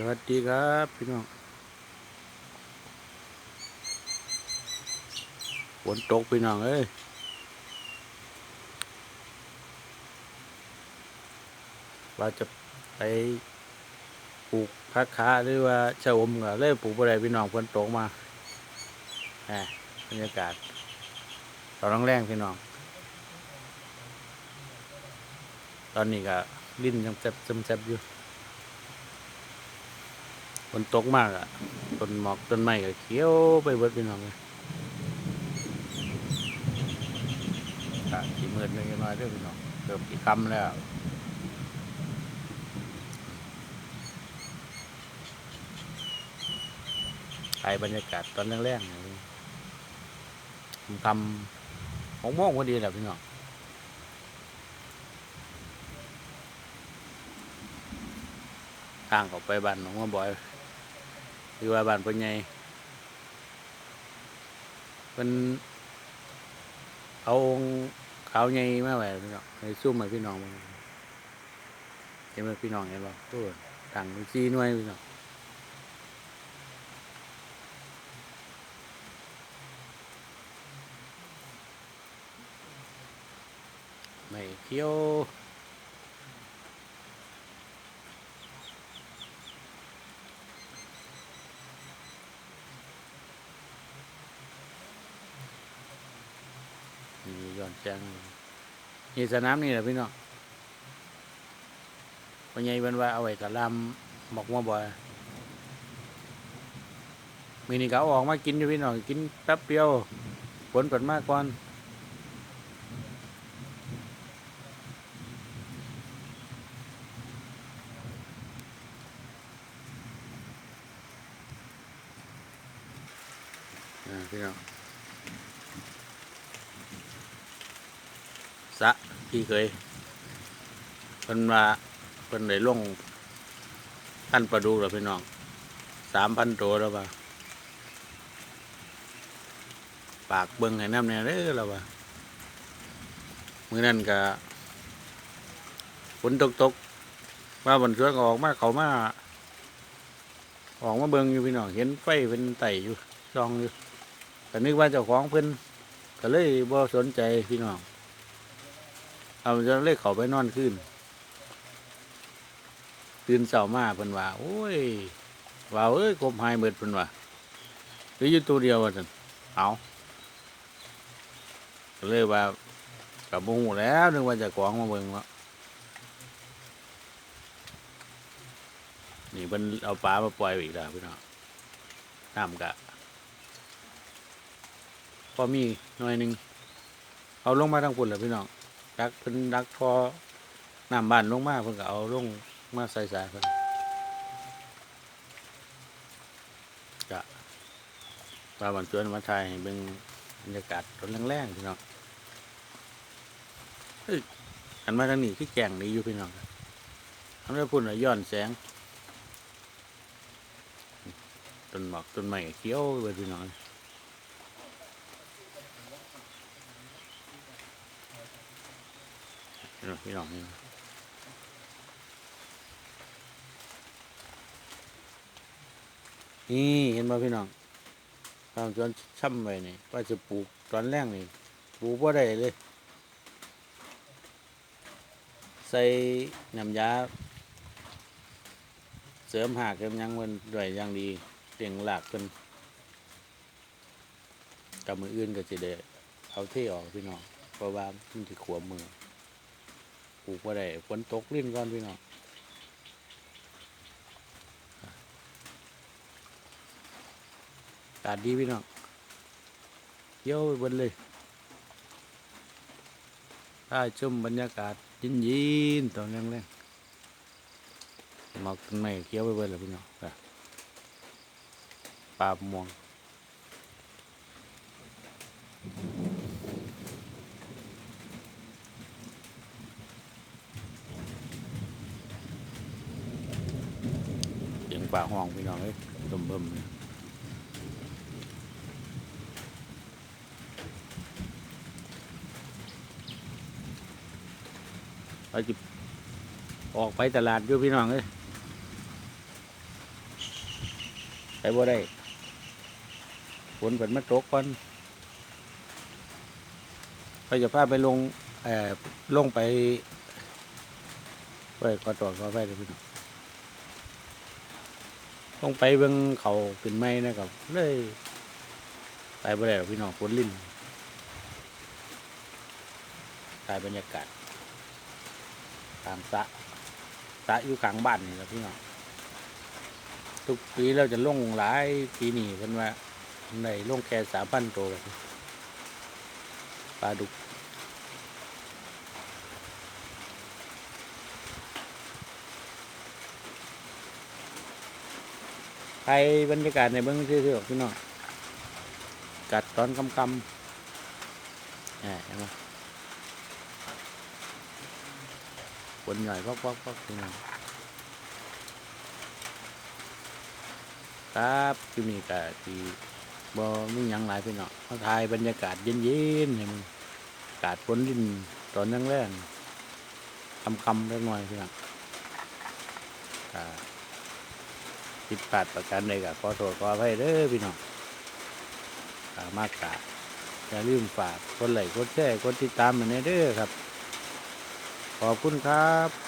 สวัสดีครับพี่น้องฝนตกพี่น้องเอ้ยว่าจะไปปลูกพักขาหรือว่าชะอมก็เลยปลูกอะไรพี่น้องฝนตกมาแหมบรรยากาศตอนแรงๆพี่น้อง ตอนนี้ก็ลิ้นยังแซ่บๆอยู่ ฝนตกมากอะต้นหมอกต้นไม้ก็เขียวไปเบิดพี่น้องเลยกะกี่มืดเลยน้อยเด้อพี่น้องเกือบกี่คำแล้วไปบรรยากาศตอนแรกๆนี่คำของโมงพอดีแหละพี่น้องทางเขาไปบ้านหนองมาบ่อย หรือว่าบ้านพ่อใหญ่เป็นเอาองค์ขาวใหญ่มาไว้พี่น้องในซุ่มให้พี่น้องเห็นไหมพี่น้องเห็นบ่ตัวต่างซีหน่วยพี่น้องไม่เที่ยว นี่ย้อนแจ้งนี่สนามนี่แหละพี่น้องพ่อใหญ่เพิ่นว่าเอาไว้กะลำบอกมาบ่อยมีนี่ก็เอาออกมากินอยู่พี่น้องกินแป๊บเดียวฝนเปิดมากก่อนพี่น้อง สะพี่เคยเพิ่นว่าเพิ่นได้ลงพันปลาดูแล้วพี่น้องสามพันตัวแล้วว่าปากเบิ่งให้น้ำเนี่ยเด้อแล้วว่ามื้อนั้นก็ฝนตกตกๆว่าบนสวนออกมาเขามา ออกมาเบิ่งอยู่พี่น้องเห็นไฟเป็นไต่อยู่ซองอยู่ก็นึกว่าเจ้าของเพิ่นก็เลยบ่สนใจพี่น้อง เอาจะเลขเขาไปนอนขึ้นตื่นเช้ามาเพิ่นว่า โอ้ยว่าเอ้ยกบหายเบิดเพิ่นว่าหรืออยู่ตัวเดียวว่าซั่นเอาเลยว่ากับบ่ฮู้แล้วนึกว่าจะกองมาเบิ่งเนาะนี่เพิ่นเอาปลามาปล่อยอีกแล้วพี่น้องน้ำกะพอมีหน่อยหนึงเอาลงมาทางปุ่นแล้วพี่น้อง ดักเพิ่นดักพอน้ำบ้านลงมาเพิ่นก็เอาลงมาใส่สายเพิ่นกะปลาบันจวนมาถ่ายให้เบิ่งบรรยากาศตอนแรงๆพี่น้องเฮ้ยหันมาทางนี้คือแก่งนี้อยู่พี่น้องทำให้พุ่นน่ะย้อนแสงต้นหมอกต้นไม้เขียวเบิดพี่น้อง พี่น้องพี่น้องนี่นี่เห็นบ่พี่น้องตามจนช่ำไว้นี่ว่าจะปลูกตอนแรกนี่ปลูกบ่ได้เลย ใส่น้ำยา เสริมหากเสริมยังมันด้วยอย่างดีเตียงหลากเพิ่นกับมืออื่นก็จะได้เอาเท่ออกพี่น้องเพราะว่ามันสิขวมมือ ลูกว่าได้ฝนตกลิ้นก่อนพี่น้องอากาศดีพี่น้องเที่ยวไปบนเลยได้ชมบรรยากาศยินยินตอนแรงๆหมอกต้นไม้เขียวไปเบนเลยพี่น้องปลาม่วงเสี ป่าห้องพี่น้องเอ้ยลมเบิ่มเลยเราจะออกไปตลาดอยู่พี่น้องเอ้ยไปบ่ได้ฝนเปิดมาตกก่อนก็จะพาไปลงเอ่อลงไปไปขอตรวจขอไปเลยพี่น้อง ลงไปเบิ่งเขาขึ้นไม้นะครับเลยไปบ่ได้หรอกพี่น้องฝนลิ่นถ่ายบรรยากาศตามสะสะอยู่กลางบ้านนี่แหละพี่น้องทุกปีเราจะลงหลายปีนี้เพิ่นว่าในลงแค่สามพันตัวแบบนี้ปลาดุก ใครบรรยากาศในเบื้องซื่อๆพี่น้องกัดตอนคำคำอ่าเห็นไหมฝนใหน่อยพอกๆพอกพี่น้องครับที่มีกะที่บ่มีหยังหลายพี่น้องมาถ่ายบรรยากาศเย็นๆให้มันอากาศฝนดินตอนแรงๆคำๆเล็กน้อยพี่น้องอ่า ผิดพลาดประการใดก็ขอโทษขออภัยเด้อพี่น้องอ่ามากกะอย่าลืมฝากกดไลค์กดแชร์กดติดตามมาเด้อครับ ขอบคุณครับ